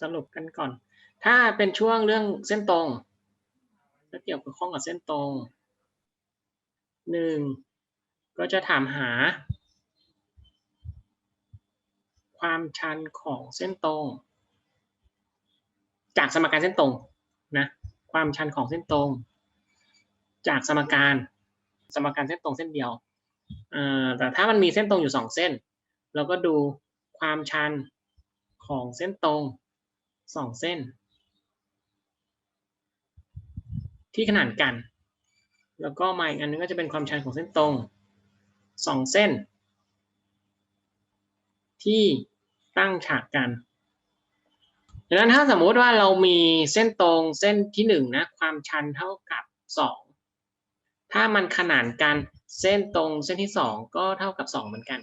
สรุปกันก่อน ถ้าเป็นช่วงเรื่องเส้นตรงถ้าเกี่ยวกับข้องกับเส้นตรงหนึ่งก็จะถามหา ความชันของเส้นตรง จากสมการเส้นตรงนะความชันของเส้นตรง จากสมการสมการเส้นตรงเส้นเดียวแต่ถ้ามันมีเส้นตรงอยู่สองเส้น เราก็ดูความชันของเส้นตรง สองเส้น ที่ขนานกัน แล้วก็มาอีกอันนึงก็จะเป็นความชันของเส้นตรงสองเส้น ที่ตั้งฉากกันดังนั้นถ้าสมมุติว่าเรามีเส้นตรงเส้นที่หนึ่งนะความชันเท่ากับสองถ้ามันขนานกันเส้นตรงเส้นที่สองก็เท่ากับสองเหมือนกัน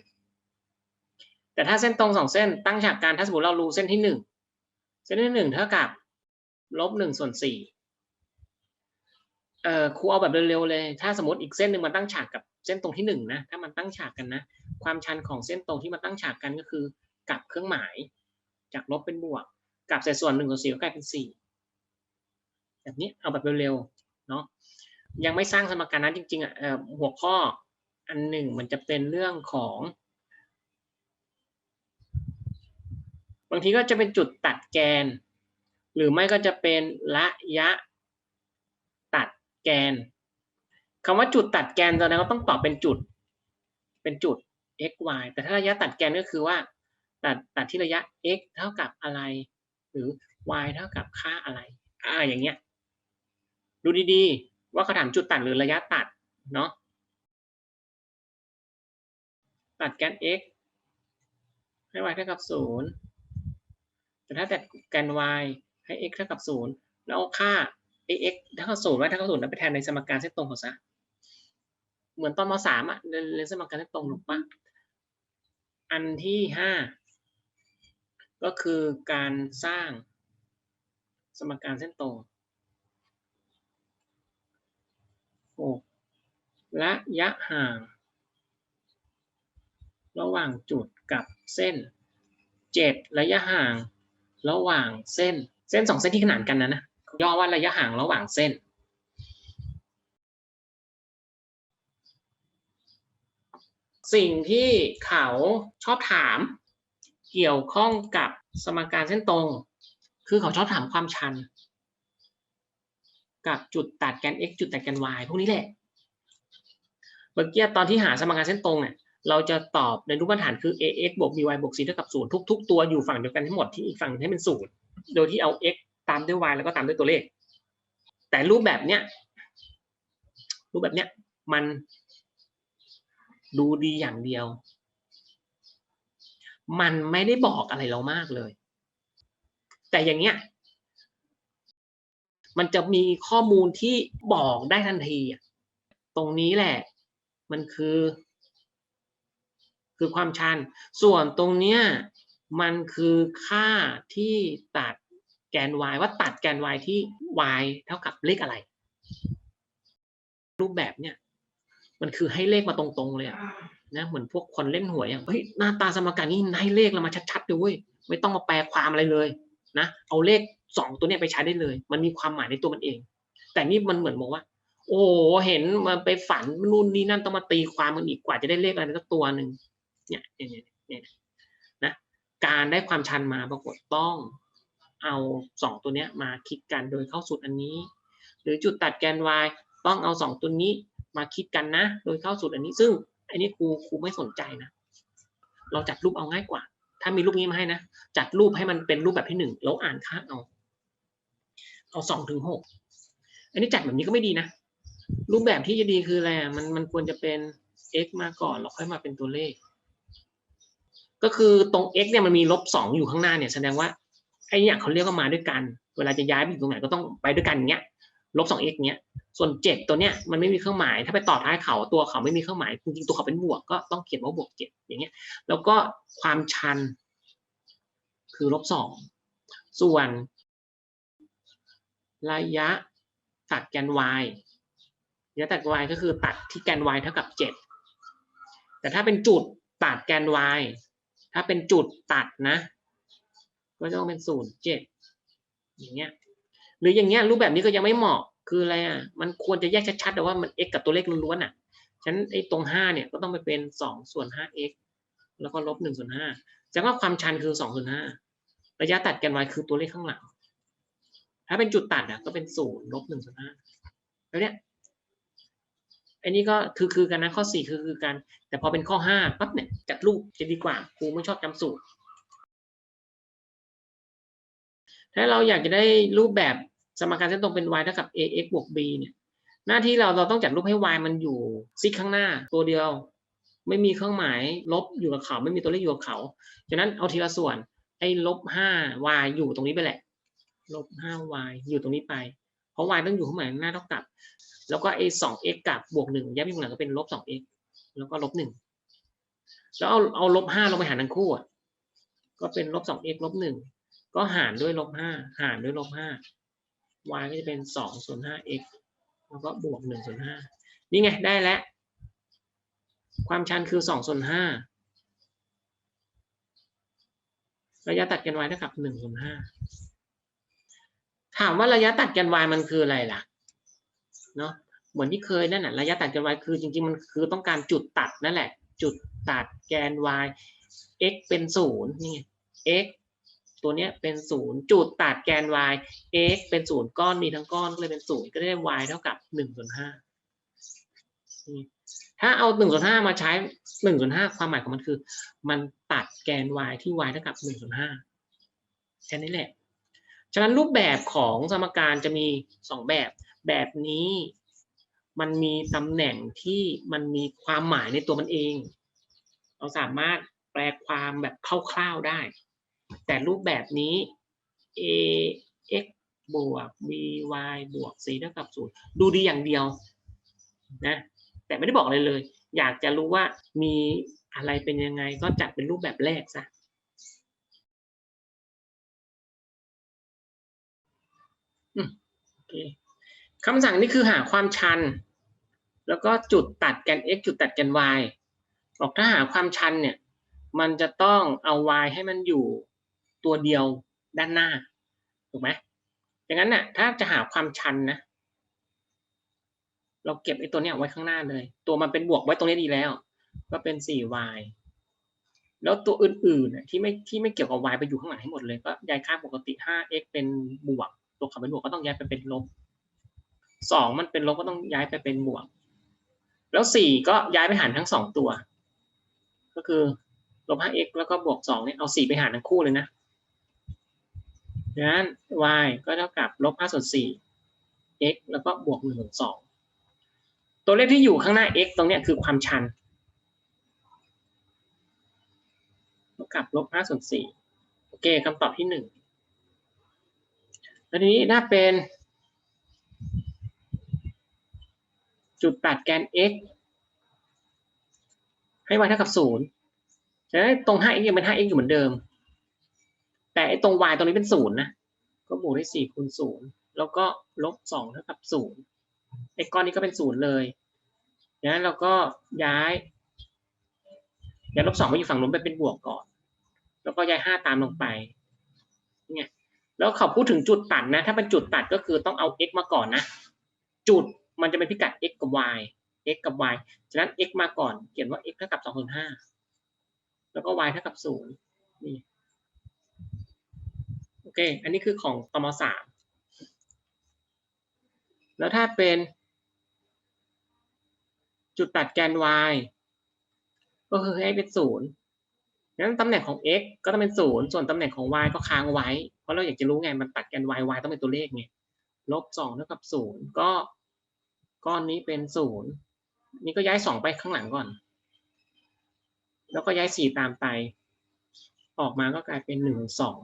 แต่ถ้าเส้นตรงสองเส้นตั้งฉากกันถ้าสมมติเรารู้เส้นที่หนึ่ง เส้นที่หนึ่งเท่ากับลบหนึ่งส่วนสี่เอ่อครูเอาแบบเร็วๆเลย ถ้าสมมติอีกเส้นหนึ่งมันตั้งฉากกับเส้นตรงที่หนึ่งนะ ถ้ามันตั้งฉากกันนะ ความชันของเส้นตรงที่มันตั้งฉากกันก็คือกลับเครื่องหมาย จากลบเป็นบวกกลับเศษส่วนหนึ่งส่วนสี่ก็กลายเป็นสี่แบบนี้เอาแบบเร็วๆเนาะยังไม่สร้างสมการนั้นจริงๆอะหัวข้ออันหนึ่งมันจะเป็นเรื่องของางทีก็จะเป็นจุดตัดแกน หรือไม่ก็จะเป็นระยะ ตัดแกนคำว่าจุดตัดแกนแสดงว่าต้องตอบเป็นจุด เป็นจุด x y แต่ถ้าระยะตัดแกนก็คือว่า ตัดตัดที่ระยะ x เท่ากับอะไร หรือ y เท่ากับค่าอะไร อ่า อย่างเงี้ย ดูดีๆ ว่าเขาถามจุดตัดหรือระยะตัด เนาะ ตัดแกน x ให้ y เท่ากับศูนย์ แต่ถ้าแตัดแกน y ให้ x เท่ากับศูนย์แล้วเอาค่า x เท่ากับศูนย์ y เท่ากับศูนย์แล้วไปแทนในสมการเส้นตรงเขาซะ เหมือนตอนมสามอะเรียนสมการเส้นตรงถูกปะอันที่ห้าก็คือการสร้างสมการเส้นตรงหกระยะห่าง ระหว่างจุดกับเส้นเจ็ดระยะห่าง ระหว่างเส้นเส้นสองเส้นที่ขนานกันนะนะย่อว่าระยะห่างระหว่างเส้น สิ่งที่เขาชอบถามเกี่ยวข้องกับสมการเส้นตรง คือเขาชอบถามความชัน กับจุดตัดแกน x จุดตัดแกน y พวกนี้แหละ เมื่อกี้ตอนที่หาสมการเส้นตรงเนี่ย เราจะตอบในรูปฐานคือ ax บวก by บวก c เท่ากับ0ทุก ๆ ตัวอยู่ฝั่งเดียวกันทั้งหมดที่อีกฝั่งให้เป็นศูนย์โดยที่เอา x ตามด้วย y แล้วก็ตามด้วยตัวเลข แต่รูปแบบเนี้ยรูปแบบเนี้ยมันดูดีอย่างเดียว มันไม่ได้บอกอะไรเรามากเลย แต่อย่างเงี้ย มันจะมีข้อมูลที่บอกได้ทันที ตรงนี้แหละ มันคือ คือความชัน ส่วนตรงเนี้ยมันคือค่าที่ตัดแกน y ว่าตัดแกน y ที่ y เท่ากับเลขอะไร รูปแบบเนี่ยมันคือให้เลขมาตรงๆเลยอะนะเหมือนพวกคนเล่นหวยอะเฮ้ยหน้าตาสมการนี้ให้เลขเรามาชัดๆเลยเว้ยไม่ต้องมาแปลความอะไรเลยนะเอาเลขสองตัวเนี้ยไปใช้ได้เลย มันมีความหมายในตัวมันเอง แต่นี่มันเหมือนบอกว่า โอ้เห็นมันไปฝันนู่นนี่นั่นต้องมาตีความมันอีกกว่าจะได้เลขอะไรสักตัวหนึ่ง เนี่ยเนี่ยเนี่ยนะการได้ความชันมาปรากฏต้องเอาสองตัวเนี้ยมาคิดกันโดยเข้าสูตรอันนี้ หรือจุดตัดแกน y ต้องเอาสองตัวนี้มาคิดกันนะ โดยเข้าสูตรอันนี้ ซึ่งอันนี้ครูครูไม่สนใจนะ เราจัดรูปเอาง่ายกว่า ถ้ามีรูปนี้มาให้นะ จัดรูปให้มันเป็นรูปแบบที่หนึ่งแล้วอ่านค่าเอา เอาสองถึงหกอันนี้จัดแบบนี้ก็ไม่ดีนะ รูปแบบที่จะดีคืออะไรมันมันควรจะเป็น x มาก่อนแล้วค่อยมาเป็นตัวเลข ก็คือตรง x เนี่ยมันมีลบสองอยู่ข้างหน้าเนี่ยแสดงว่าไอ้เนี่ยเขาเรียกว่ามาด้วยกัน เวลาจะย้ายไปอยู่ตรงไหนก็ต้องไปด้วยกันอย่างเงี้ยลบสอง x เนี้ยส่วนเจ็ดตัวเนี้ยมันไม่มีเครื่องหมาย ถ้าไปต่อท้ายเขาตัวเขาไม่มีเครื่องหมายจริงๆตัวเขาเป็นบวกก็ต้องเขียนว่าบวกเจ็ดอย่างเงี้ย แล้วก็ความชัน คือลบสองส่วน ระยะตัดแกน y ระยะตัด y ก็คือตัดที่แกน y เท่ากับเจ็ดแต่ถ้าเป็นจุดตัดแกน y ถ้าเป็นจุดตัดนะ ก็ต้องเป็นศูนย์เจ็ดอย่างเงี้ย หรืออย่างเงี้ยรูปแบบนี้ก็ยังไม่เหมาะคืออะไรอะมันควรจะแยกชัดๆแต่ว่ามัน x กับตัวเลขล้วนๆอะฉะนั้นไอ้ตรงห้าเนี่ยก็ต้องไปเป็นสองส่วนห้า x แล้วก็ลบหนึ่งส่วนห้าแสดงว่าความชันคือสองส่วนห้าระยะตัดแกน y คือตัวเลขข้างหลัง ถ้าเป็นจุดตัดอะก็เป็นศูนย์ลบหนึ่งส่วนห้าแล้วเนี่ย อันนี้ก็คือคือกันนะข้อสี่คือคือกัน แต่พอเป็นข้อห้าปั๊บเนี่ยจัดรูปจะดีกว่าครูไม่ชอบจำสูตร ถ้าเราอยากจะได้รูปแบบสมการเส้นตรงเป็น y เท่ากับ ax บวก b เนี่ยหน้าที่เราเราต้องจัดรูปให้ y มันอยู่ซิกข้างหน้าตัวเดียว ไม่มีเครื่องหมายลบอยู่กับเขา ไม่มีตัวเลขอยู่กับเขาฉะนั้นเอาทีละส่วนไอ้ลบห้า y อยู่ตรงนี้ไปแหละลบห้า y อยู่ตรงนี้ไป เพราะ y ต้องอยู่ข้างหมายหน้าเท่ากับ แล้วก็ไอ้สอง x กับบวกหนึ่งแยกไปข้างหลังก็เป็นลบสอง x แล้วก็ลบหนึ่งแล้วเอาเอาลบห้าลงไปหารทั้งคู่อะก็เป็นลบสอง x ลบหนึ่งก็หารด้วยลบห้าหารด้วยลบห้า y ก็จะเป็นสองส่วนห้า x แล้วก็บวกหนึ่งส่วนห้านี่ไงได้แล้ว ความชันคือสองส่วนห้าระยะตัดแกน y เท่ากับหนึ่งส่วนห้าถามว่าระยะตัดแกน y มันคืออะไรล่ะ เนาะเหมือนที่เคยนั่นน่ะระยะตัดแกน y คือจริงๆมันคือต้องการจุดตัดนั่นแหละ จุดตัดแกน y x เป็นศูนย์นี่ไง x ตัวเนี้ยเป็นศูนย์จุดตัดแกน y x เป็นศูนย์ก้อนนี้ทั้งก้อนก็เลยเป็นศูนย์ก็ได้ y เท่ากับหนึ่งส่วนห้าถ้าเอาหนึ่งส่วนห้ามาใช้หนึ่งส่วนห้าความหมายของมันคือ มันตัดแกน y ที่ y เท่ากับหนึ่งส่วนห้าแค่นี้แหละ ฉะนั้นรูปแบบของสมการจะมีสองแบบ แบบนี้ มันมีตำแหน่งที่มันมีความหมายในตัวมันเอง เราสามารถแปลความแบบคร่าวๆได้ แต่รูปแบบนี้ a x บวก b y บวก c เท่ากับศูนย์ดูดีอย่างเดียวนะแต่ไม่ได้บอกอะไรเลย อยากจะรู้ว่ามีอะไรเป็นยังไงก็จัดเป็นรูปแบบแรกซะโอเค คำสั่งนี้คือหาความชัน แล้วก็จุดตัดแกน x จุดตัดแกน y บอกถ้าหาความชันเนี่ยมันจะต้องเอา y ให้มันอยู่ตัวเดียวด้านหน้าถูกไหมอย่างนั้นน่ะถ้าจะหาความชันนะเราเก็บไอ้ตัวเนี้ยไว้ข้างหน้าเลย ตัวมันเป็นบวกไว้ตรงนี้ดีแล้ว ก็เป็น 4y แล้วตัวอื่นๆน่ะที่ไม่ที่ไม่เกี่ยวกับ y ไปอยู่ข้างหลังให้หมดเลย ก็ย้ายค่าปกติ 5x เป็นบวก ตัวขับเป็นบวกก็ต้องย้ายไปเป็นลบ สองมันเป็นลบก็ต้องย้ายไปเป็นบวก แล้วสี่ก็ย้ายไปหารทั้งสองตัว ก็คือลบ 5x แล้วก็บวกสองเนี่ยเอาสี่ไปหารทั้งคู่เลยนะดังนั้น y ก็เท่ากับลบ5ส่วน4 x แล้วก็บวก1ส่วน2ตัวเลขที่อยู่ข้างหน้า x ตรงเนี้ยคือความชันเท่ากับลบ5ส่วน4โอเคคำตอบที่หนึ่งแล้วทีนี้ถ้าเป็น จุดตัดแกน x ให้ y เท่ากับ0ฉะนั้นตรง 5x ยังเป็น 5x อยู่เหมือนเดิม แต่ไอ้ตรง y ตรงนี้เป็น0นย์นะ ก็บวกด้วย4คูณ0แล้วก็ลบ2เท่ากับ0ไอ้ก้อนนี้ก็เป็น0เลยดังนั้นเราก็ย้ายย้ายลบ2ไปอยู่ฝั่งนู้นไปเป็นบวกก่อน แล้วก็ย้าย 5 ตามลงไปเนี่ยแล้วเขาพูดถึงจุดตัดนะ ถ้าเป็นจุดตัดก็คือต้องเอา x มาก่อนนะ จุด มันจะเป็นพิกัด x กับ y x กับ y ฉะนั้น x มาก่อนเขียนว่า x เท่ากับ2ส่วน5แล้วก็ y เท่ากับ0นี่โอเค อันนี้คือของตมสามแล้วถ้าเป็นจุดตัดแกน y ก็คือให้เป็นศูนย์งั้นตำแหน่งของ x ก็ต้องเป็นศูนย์ส่วนตำแหน่งของ y ก็ค้างไว้ เพราะเราอยากจะรู้ไง มันตัดแกน y y ต้องเป็นตัวเลขไง ลบสองเท่ากับศูนย์ก็ ก้อนนี้เป็นศูนย์นี่ก็ย้ายสองไปข้างหลังก่อน แล้วก็ย้ายสี่ตามไป ออกมาก็กลายเป็นหนึ่งสอง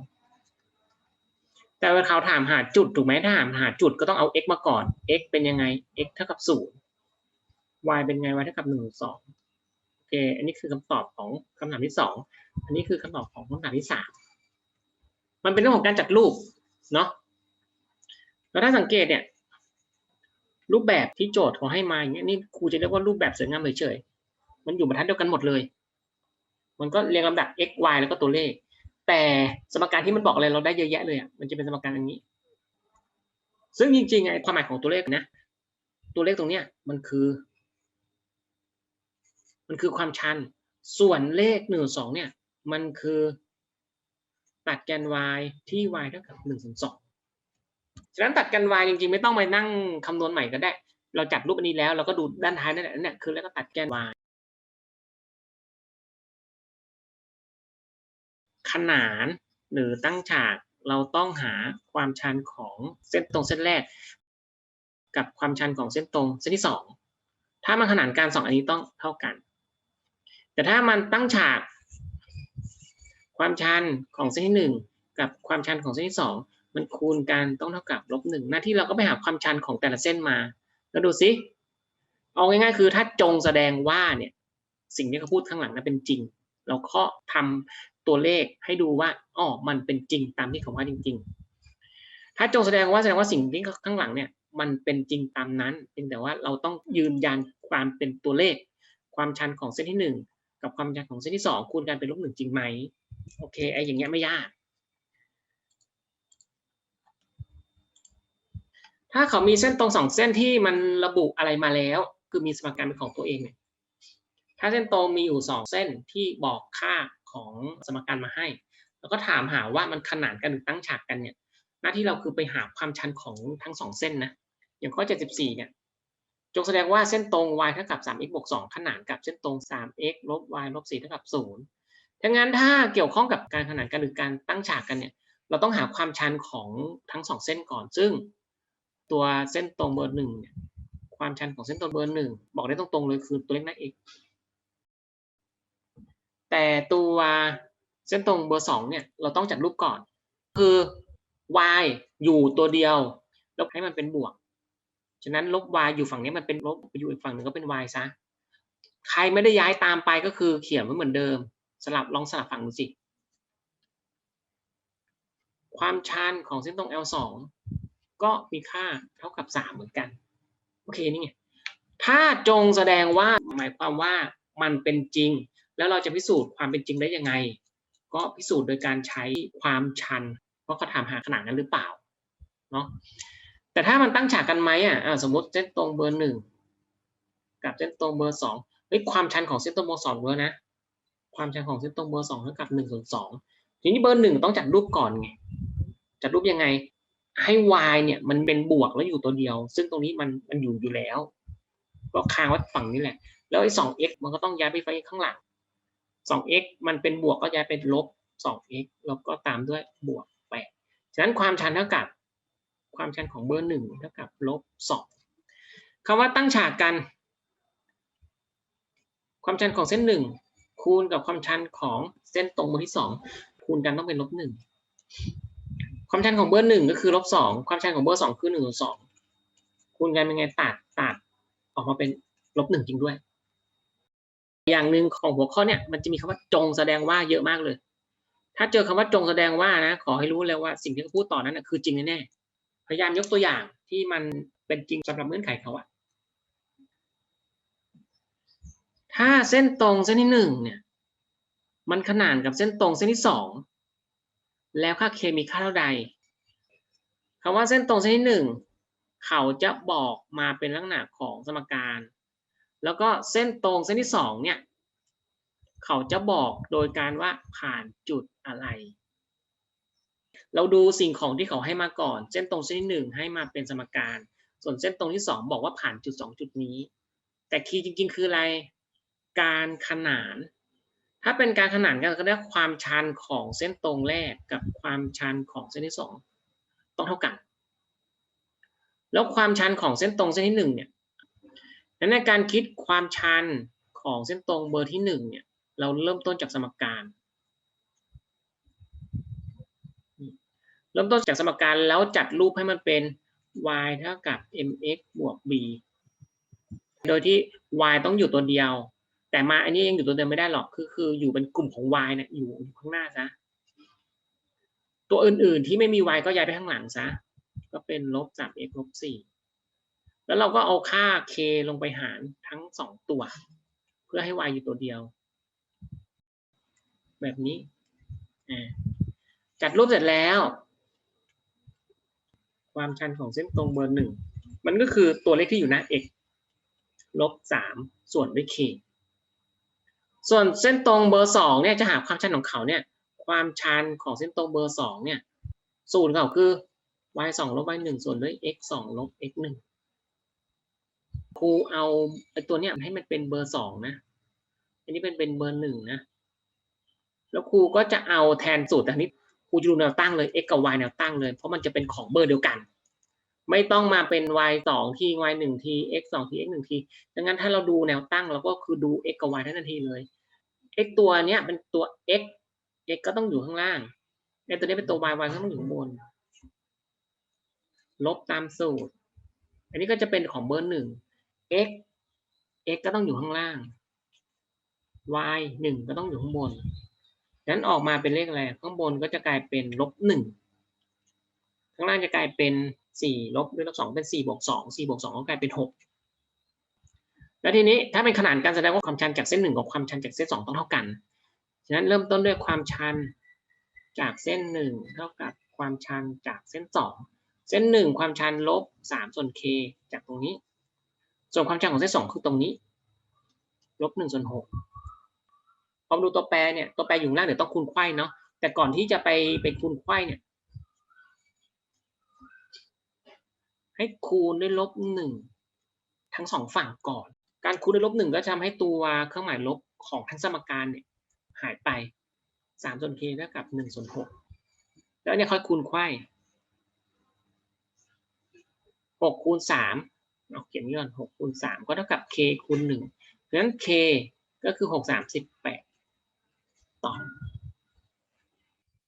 แต่เวลาเขาถามหาจุดถูกไหมถ้าถามหาจุดก็ต้องเอา x มาก่อน x เป็นยังไง x เท่ากับศูนย์ y เป็นไง y เท่ากับหนึ่งสองโอเค อันนี้คือคำตอบของคำถามที่สองอันนี้คือคำตอบของคำถามที่สามมันเป็นเรื่องของการจัดรูปเนาะแล้วถ้าสังเกตเนี่ย รูปแบบที่โจทย์เขาให้มาอย่างเงี้ยนี่ครูจะเรียกว่ารูปแบบสวยงามเฉยๆมันอยู่บรรทัดเดียวกันหมดเลย มันก็เรียงลำดับ x y แล้วก็ตัวเลขแแต่สมการที่มันบอกอะไรเราได้เยอะแยะเลยอะมันจะเป็นสมการอย่างนี้ ซึ่งจริงๆไงความหมายของตัวเลขนะ ตัวเลขตรงเนี้ยมันคือ มันคือความชัน ส่วนเลขหนึ่งสองเนี่ย มันคือตัดแกน y ที่ y เท่ากับหนึ่งส่วนสอง ฉะนั้นตัดแกน y จริงๆ ไม่ต้องไปนั่งคำนวณใหม่ก็ได้ เราจัดรูปอันนี้แล้วเราก็ดูด้านท้ายนั่นแหละนั่นแหละคือแล้วก็ตัดแกน y ขนานหรือตั้งฉากเราต้องหาความชันของเส้นตรงเส้นแรก กับความชันของเส้นตรงเส้นที่สองถ้ามันขนานกันสองอันนี้ต้องเท่ากัน แต่ถ้ามันตั้งฉาก ความชันของเส้นที่หนึ่งกับความชันของเส้นที่สอง มันคูณกันต้องเท่ากับลบหนึ่งหน้าที่เราก็ไปหาความชันของแต่ละเส้นมา แล้วดูสิเอาง่ายๆคือถ้าจงแสดงว่าเนี่ยสิ่งที่เขาพูดข้างหลังนั้นเป็นจริง เราก็ทำตัวเลขให้ดูว่าอ๋อมันเป็นจริงตามที่เขาว่าจริง ๆ ถ้าจงแสดงว่าแสดงว่าสิ่งที่ข้างหลังเนี่ยมันเป็นจริงตามนั้นเพียงแต่ว่าเราต้องยืนยันความเป็นตัวเลข ความชันของเส้นที่หนึ่งกับความชันของเส้นที่สองคูณกันเป็นลบหนึ่งจริงไหมโอเคไอ้อย่างเงี้ยไม่ยาก ถ้าเขามีเส้นตรงสองเส้นที่มันระบุอะไรมาแล้ว คือมีสมการเป็นของตัวเองเนี่ยถ้าเส้นตรงมีอยู่สองเส้นที่บอกค่าของสมการมาให้ แล้วก็ถามหาว่ามันขนานกันหรือตั้งฉากกันเนี่ย หน้าที่เราคือไปหาความชันของทั้งสองเส้นนะอย่างข้อ 74 เนี่ยจงแสดงว่าเส้นตรง y เท่ากับ 3x บวก 2 ขนานกับเส้นตรง 3x ลบ y ลบ4เท่ากับ 0 ดังนั้นถ้าเกี่ยวข้องกับการขนานกันหรือการตั้งฉากกันเนี่ย เราต้องหาความชันของทั้งสองเส้นก่อน ซึ่ง ตัวเส้นตรงเบอร์หนึ่งเนี่ยความชันของเส้นตรงเบอร์หนึ่งบอกได้ตรงๆเลยคือตัวเลขหน้า x แต่ตัวเส้นตรงเบอร์สองเนี่ยเราต้องจัดรูปก่อน คือ y อยู่ตัวเดียวล้วให้มันเป็นบวก ฉะนั้นลบ y อยู่ฝั่งนี้มันเป็นลบอยู่อีกฝั่งหนึ่งก็เป็น y ซะใครไม่ได้ย้ายตามไปก็คือเขียนไว้เหมือนเดิม สลับลองสลับฝั่งดูสิ ความชันของเส้นตรง L 2 ก็มีค่าเท่ากับ 3 เหมือนกัน โอเคนี่ไงถ้าจงแสดงว่าหมายความว่ามันเป็นจริง แล้วเราจะพิสูจน์ความเป็นจริงได้ยังไง ก็พิสูจน์โดยการใช้ความชัน เพราะเขาถามหาขนาดนั้นหรือเปล่าเนาะแต่ถ้ามันตั้งฉากกันไหมอะสมมติเส้นตรงเบอร์หนึ่งกับเส้นตรงเบอร์สองเฮ้ยความชันของเส้นตรงเบอร์สองเบอร์นะความชันของเส้นตรงเบอร์สองเท่ากับหนึ่งส่วนสองทีนี้เบอร์หนึ่งต้องจัดรูปก่อนไงจัดรูปยังไง ให้ y เนี่ยมันเป็นบวกแล้วอยู่ตัวเดียว ซึ่งตรงนี้มันมันอยู่อยู่แล้วก็ค้างไว้ฝั่งนี้แหละ แล้วไอ้สอง x มันก็ต้องย้ายไปไว้ข้างหลังสอง x มันเป็นบวกก็ย้ายเป็นลบสอง x แล้วก็ตามด้วยบวกแปดฉะนั้นความชันเท่ากับ ความชันของเบอร์หนึ่งเท่ากับลบสองคำว่าตั้งฉากกัน ความชันของเส้นหนึ่งคูณกับความชันของเส้นตรงเบอร์ที่สองคูณกันต้องเป็นลบหนึ่ง ความชันของเบอร์หนึ่งก็คือลบสองความชันของเบอร์สองคือหนึ่งส่วนสองคูณกันเป็นไงตัดตัดออกมาเป็นลบหนึ่งจริงด้วย อย่างหนึ่งของหัวข้อเนี่ยมันจะมีคำว่าจงแสดงว่าเยอะมากเลย ถ้าเจอคำว่าจงแสดงว่านะขอให้รู้เลยว่าสิ่งที่เขาพูดต่อนั้นนะคือจริงแน่ๆพยายามยกตัวอย่างที่มันเป็นจริงสำหรับเงื่อนไขเขาอะถ้าเส้นตรงเส้นที่หนึ่งเนี่ย มันขนานกับเส้นตรงเส้นที่สอง แล้วค่า k มีค่าเท่าใดคำว่าเส้นตรงเส้นที่หนึ่งเขาจะบอกมาเป็นลักษณะของสมการ แล้วก็เส้นตรงเส้นที่สองเนี่ยเขาจะบอกโดยการว่าผ่านจุดอะไร เราดูสิ่งของที่เขาให้มาก่อน เส้นตรงเส้นที่หนึ่งให้มาเป็นสมการ ส่วนเส้นตรงที่สองบอกว่าผ่านจุดสองจุดนี้ แต่คีย์จริง ๆ คืออะไร การขนาน ถ้าเป็นการขนานกันก็เรียกความชันของเส้นตรงแรกกับความชันของเส้นที่สองต้องเท่ากัน แล้วความชันของเส้นตรงเส้นที่หนึ่งเนี่ยในการคิดความชันของเส้นตรงเบอร์ที่หนึ่งเนี่ยเราเริ่มต้นจากสมการเริ่มต้นจากสมการแล้วจัดรูปให้มันเป็น y เท่ากับ mx บวก b โดยที่ y ต้องอยู่ตัวเดียว แต่มาอันนี้ยังอยู่ตัวเดียวไม่ได้หรอกคือคืออยู่เป็นกลุ่มของ y เนี่ยอยู่ข้างหน้าซะตัวอื่นๆที่ไม่มี y ก็ย้ายไปข้างหลังซะก็เป็นลบ 3x ลบ4แล้วเราก็เอาค่า k ลงไปหารทั้งสองตัว เพื่อให้ y อยู่ตัวเดียว แบบนี้จัดรูปเสร็จแล้ว ความชันของเส้นตรงเบอร์หนึ่งมันก็คือตัวเลขที่อยู่หน้า x ลบสามส่วนด้วย k ส่วนเส้นตรงเบอร์สองเนี่ยจะหาความชันของเขาเนี่ยความชันของเส้นตรงเบอร์สองเนี่ยสูตรเขาคือ y สองลบ y หนึ่งส่วนด้วย x สองลบ x หนึ่งครูเอาไอตัวเนี้ยให้มันเป็นเบอร์สองนะ อันนี้เป็นเป็นเบอร์หนึ่งนะ แล้วครูก็จะเอาแทนสูตรแต่นี้ครูจะดูแนวตั้งเลย x กับ y แนวตั้งเลย เพราะมันจะเป็นของเบอร์เดียวกัน ไม่ต้องมาเป็น y สองที y หนึ่งที x สองที x หนึ่งทีดังนั้นถ้าเราดูแนวตั้งเราก็คือดู x กับ y ได้ทันทีเลย x ตัวเนี้ยเป็นตัว x x ก็ต้องอยู่ข้างล่างไอตัวนี้เป็นตัว y y ก็ต้องอยู่ข้างบน ลบตามสูตร อันนี้ก็จะเป็นของเบอร์หนึ่ง x x ก็ต้องอยู่ข้างล่าง y หนึ่งก็ต้องอยู่ข้างบนนั้นออกมาเป็นเลขอะไร ข้างบนก็จะกลายเป็นลบหนึ่ง ข้างล่างจะกลายเป็น สี่ลบด้วยลบสองเป็นสี่บวกสองสี่บวกสองก็กลายเป็นหกแล้วทีนี้ถ้าเป็นขนานกันแสดงว่าความชันจากเส้นหนึ่งกับความชันจากเส้นสองต้องเท่ากันฉะนั้นเริ่มต้นด้วยความชันจากเส้นหนึ่งเท่ากับความชันจากเส้นสองเส้นหนึ่งความชันลบสามส่วน k จากตรงนี้ ส่วนความชันของเส้นสองคือตรงนี้ลบหนึ่งส่วนหกพอมาดูตัวแปรเนี่ยตัวแปรอยู่ข้างล่างเดี๋ยวต้องคูณไขว้เนาะแต่ก่อนที่จะไปไปคูณไขว้เนี่ย ให้คูณด้วยลบหนึ่งทั้งสองฝั่งก่อน การคูณด้วยลบหนึ่งก็จะทำให้ตัวเครื่องหมายลบของทั้งสมการเนี่ยหายไปสามส่วน k เท่ากับหนึ่งส่วนหกแล้วเนี่ยค่อยคูณไขว้หกคูณสามเอาเขียนนี้ก่อนหกคูณสามก็เท่ากับ k คูณหนึ่งเพราะฉะนั้น k ก็คือหกสามสิบแปดต่อ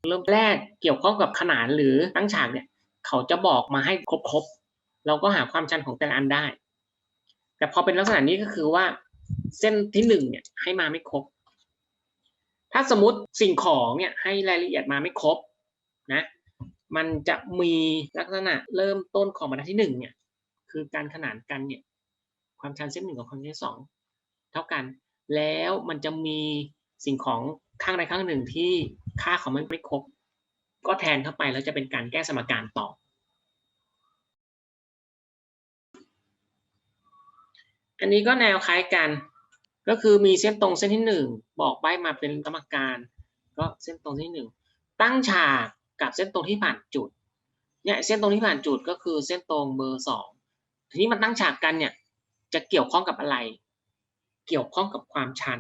เริ่มแรกเกี่ยวข้องกับขนานหรือตั้งฉากเนี่ย เขาจะบอกมาให้ครบๆ เราก็หาความชันของแต่ละอันได้ แต่พอเป็นลักษณะนี้ก็คือว่า เส้นที่หนึ่งเนี่ยให้มาไม่ครบ ถ้าสมมติสิ่งของเนี่ยให้รายละเอียดมาไม่ครบนะ มันจะมีลักษณะเริ่มต้นของบรรทัดที่หนึ่งเนี่ยคือการขนานกันเนี่ยความชันเส้นหนึ่งกับความชันเส้นสองเท่ากัน แล้วมันจะมีสิ่งของข้างใดข้างหนึ่งที่ค่าของมันไม่ครบ ก็แทนเข้าไปแล้วจะเป็นการแก้สมการต่อ อันนี้ก็แนวคล้ายกัน ก็คือมีเส้นตรงเส้นที่หนึ่งบอกใบมาเป็นสมการ ก็เส้นตรงที่หนึ่งตั้งฉากกับเส้นตรงที่ผ่านจุดเนี่ยเส้นตรงที่ผ่านจุดก็คือเส้นตรงเบอร์สองทีนี้มันตั้งฉากกันเนี่ยจะเกี่ยวข้องกับอะไร เกี่ยวข้องกับความชัน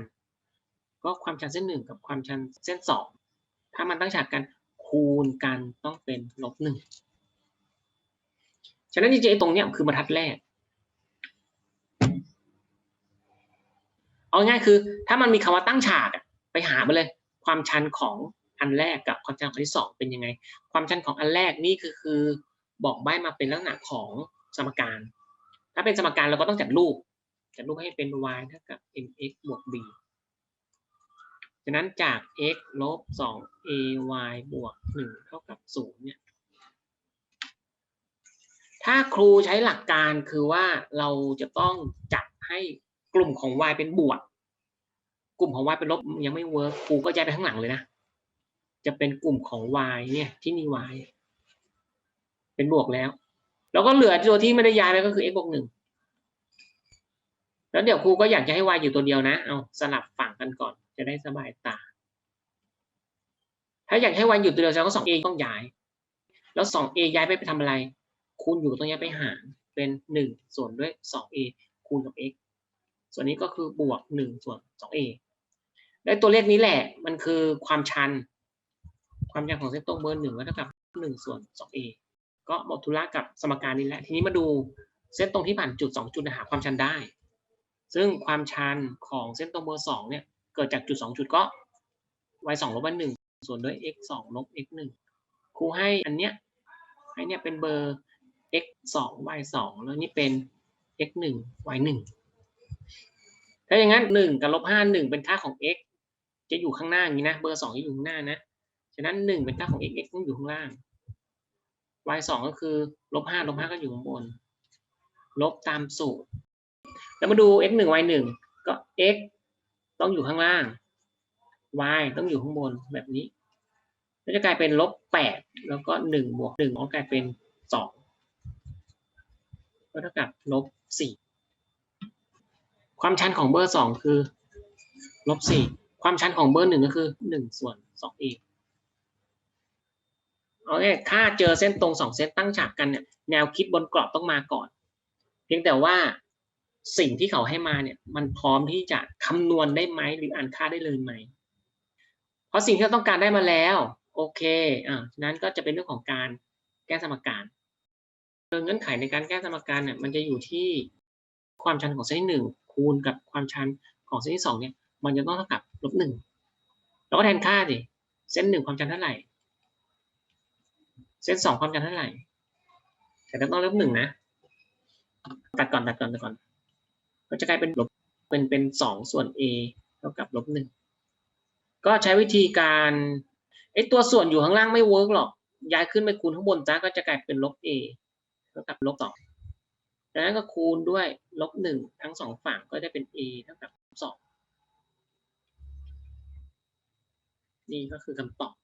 ก็ความชันเส้นหนึ่งกับความชันเส้นสองถ้ามันตั้งฉากกันคูณกันต้องเป็นลบหนึ่งฉะนั้นจริงๆตรงเนี้ยคือบรรทัดแรก เอาง่ายคือ ถ้ามันมีคำว่าตั้งฉากไปหามาเลย ความชันของอันแรกกับความชันของอันที่สองเป็นยังไง ความชันของอันแรกนี่คือคือบอกใบมาเป็นลักษณะของสมการ ถ้าเป็นสมการเราก็ต้องจัดรูป จัดรูปให้เป็น y เท่ากับ mx บวก b ฉะนั้นจาก x ลบ 2ay บวก 1 เท่ากับ 0 เนี่ย ถ้าครูใช้หลักการคือว่าเราจะต้องจัดให้ กลุ่มของ y เป็นบวก กลุ่มของ y เป็นลบยังไม่เวิร์กครูก็ย้ายไปข้างหลังเลยนะ จะเป็นกลุ่มของ y เนี่ยที่มี y เป็นบวกแล้ว แล้วก็เหลือตัวที่ไม่ได้ย้ายไปก็คือ x บวกหนึ่งแล้วเดี๋ยวครูก็อยากจะให้ y อยู่ตัวเดียวนะ เอาสลับฝั่งกันก่อน จะได้สบายตา ถ้าอยากให้ y อยู่ตัวเดียวแสดงว่า 2a ต้องย้าย แล้ว 2a ย้ายไปไปทำอะไร คูณอยู่ต้องย้ายไปหารเป็น1ส่วนด้วย 2a คูณกับ x ส่วนนี้ก็คือบวก1ส่วน 2a ได้ตัวเลขนี้แหละ มันคือความชัน ความชันของเส้นตรงเบอร์หนึ่งก็เท่ากับ1ส่วน 2a ก็หมดธุระกับสมการนี้แหละ ทีนี้มาดูเส้นตรงที่ผ่านจุด 2 จุดหาความชันได้ ซึ่งความชันของเส้นตรงเบอร์2เนี่ย เกิดจากจุด 2 จุดก็ y 2ลบ y 1ส่วนด้วย x 2ลบ x 1ครูให้อันเนี้ย ให้เนี่ยเป็นเบอร์ x 2 y 2แล้วนี่เป็น x 1 y 1 ถ้าอย่างนั้น1กับลบ5 1เป็นค่าของ x จะอยู่ข้างหน้าอย่างนี้นะ เบอร์2จะอยู่ข้างหน้านะ ฉะนั้น1เป็นค่าของ x x ต้องอยู่ข้างล่าง y 2ก็คือลบ5ลบ5ก็อยู่ข้างบน ลบตามสูตร แล้วมาดู x 1 y 1ก็ x ต้องอยู่ข้างล่าง y ต้องอยู่ข้างบนแบบนี้ก็จะกลายเป็นลบแปดแล้วก็หนึ่งบวกหนึ่งก็กลายเป็นสองก็เท่ากับลบสี่ ความชันของเบอร์สองคือลบสี่ความชันของเบอร์หนึ่งก็คือหนึ่งส่วนสองเอโอเคถ้าเจอเส้นตรงสองเส้นตั้งฉากกันเนี่ยแนวคิดบนกรอบต้องมาก่อน เพียงแต่ว่าสิ่งที่เขาให้มาเนี่ยมันพร้อมที่จะคำนวณได้ไหมหรืออ่านค่าได้เลยไหม เพราะสิ่งที่เราต้องการได้มาแล้ว โอเคอ่าฉะนั้นก็จะเป็นเรื่องของการแก้สมการเงื่อนไขในการแก้สมการเนี่ยมันจะอยู่ที่ความชันของเส้นหนึ่ง คูณกับความชันของเส้นที่สองเนี่ยมันจะต้องเท่ากับลบหนึ่งเราก็แทนค่าสิเส้นหนึ่งความชันเท่าไหร่ เส้นสองความชันเท่าไหร่ แต่ต้องลบหนึ่งนะตัดก่อนตัดก่อนตัดก่อน ก็จะกลายเป็นลบเป็นเป็นสองส่วน a เท่ากับลบหนึ่งก็ใช้วิธีการไอตัวส่วนอยู่ข้างล่างไม่เวิร์กหรอกย้ายขึ้นไปคูณข้างบนจ้าก็จะกลายเป็นลบ a เท่ากับลบสอง ดังนั้นก็คูณด้วยลบหนึ่งทั้งสองฝั่งก็ได้เป็น a เท่ากับสองนี่ก็คือคำตอบ